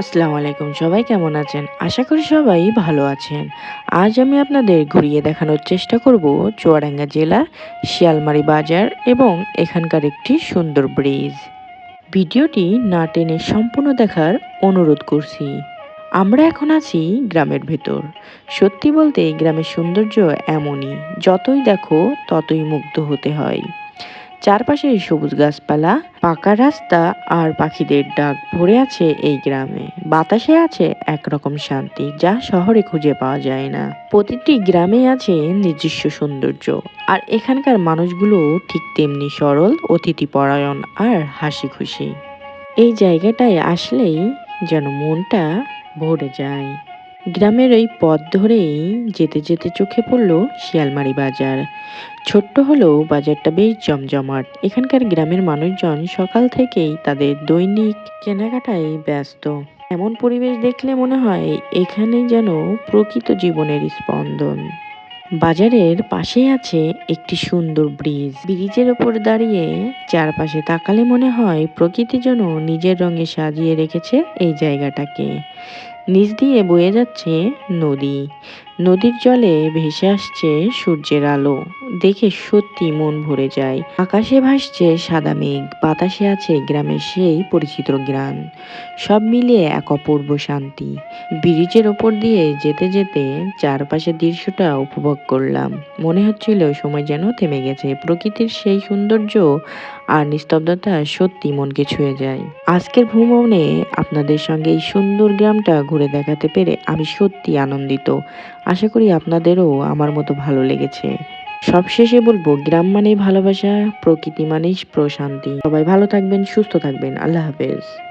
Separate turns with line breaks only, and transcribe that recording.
আসসালামু আলাইকুম, সবাই কেমন আছেন? আশা করি সবাই ভালো আছেন। আজ আমি আপনাদের ঘুরিয়ে দেখানোর চেষ্টা করব চুয়াডাঙ্গা জেলার শিয়ালমারি বাজার এবং এখানকার একটি সুন্দর ব্রিজ। ভিডিওটি না টেনে সম্পূর্ণ দেখার অনুরোধ করছি। আমরা এখন আছি গ্রামের ভেতর। সত্যি বলতে গ্রামের সৌন্দর্য এমনই, যতই দেখো ততই মুগ্ধ হতে হয়। চারপাশে সবুজ গাছপালা, পাকা রাস্তা আর পাখিদের ডাক ভরে আছে এই গ্রামে। বাতাসে আছে একরকম শান্তি যা শহরে খুঁজে পাওয়া যায় না। প্রতিটি গ্রামে আছে নিজস্ব সৌন্দর্য। আর এখানকার মানুষগুলো ঠিক তেমনি সরল অতিথি পরায়ণ আর হাসি খুশি এই জায়গাটায় আসলেই যেন মনটা ভরে যায়। গ্রামের ওই পথ ধরেই যেতে যেতে চোখে পড়ল শিয়ালমারি বাজার। ছোট্ট হলেও বাজারটা বেশ জমজমাট। এখানকার গ্রামের মানুষজন সকাল থেকেই তাদের দৈনিক কেনাকাটায় ব্যস্ত। এমন পরিবেশ দেখলে মনে হয় এখানে যেন প্রকৃত জীবনের স্পন্দন। বাজারের পাশেই আছে একটি সুন্দর ব্রিজ। ব্রিজের ওপর দাঁড়িয়ে চারপাশে তাকালে মনে হয় প্রকৃতি যেন নিজের রঙে সাজিয়ে রেখেছে এই জায়গাটাকে। নিচ দিয়ে বয়ে যাচ্ছে নদী। নদীর জলে ভেসে আসছে সূর্যের আলো। দেখে সত্যি মন ভরে যায়। আকাশে ভাসছে সাদা মেঘ, বাতাসে আছে গ্রামের সেই পরিচিত গ্রাম। সব মিলিয়ে এক অপূর্ব শান্তি। ব্রিজের ওপর দিয়ে যেতে যেতে চারপাশের দৃশ্যটা উপভোগ করলাম। মনে হচ্ছিল সময় যেন থেমে গেছে। প্রকৃতির সেই সৌন্দর্য আর নিস্তব্ধতা সত্যি মনকে ছুঁয়ে যায়। আজকের ভ্রমণে আপনাদের সঙ্গে এই সুন্দর গ্রামটা ঘুরে দেখাতে পেরে আমি সত্যি আনন্দিত। আশা করি আপনাদেরও আমার মতো ভালো লেগেছে। সবশেষে বলব, গ্রাম মানেই ভালোবাসা, প্রকৃতি মানেই প্রশান্তি। সবাই ভালো থাকবেন, সুস্থ থাকবেন। আল্লাহ হাফেজ।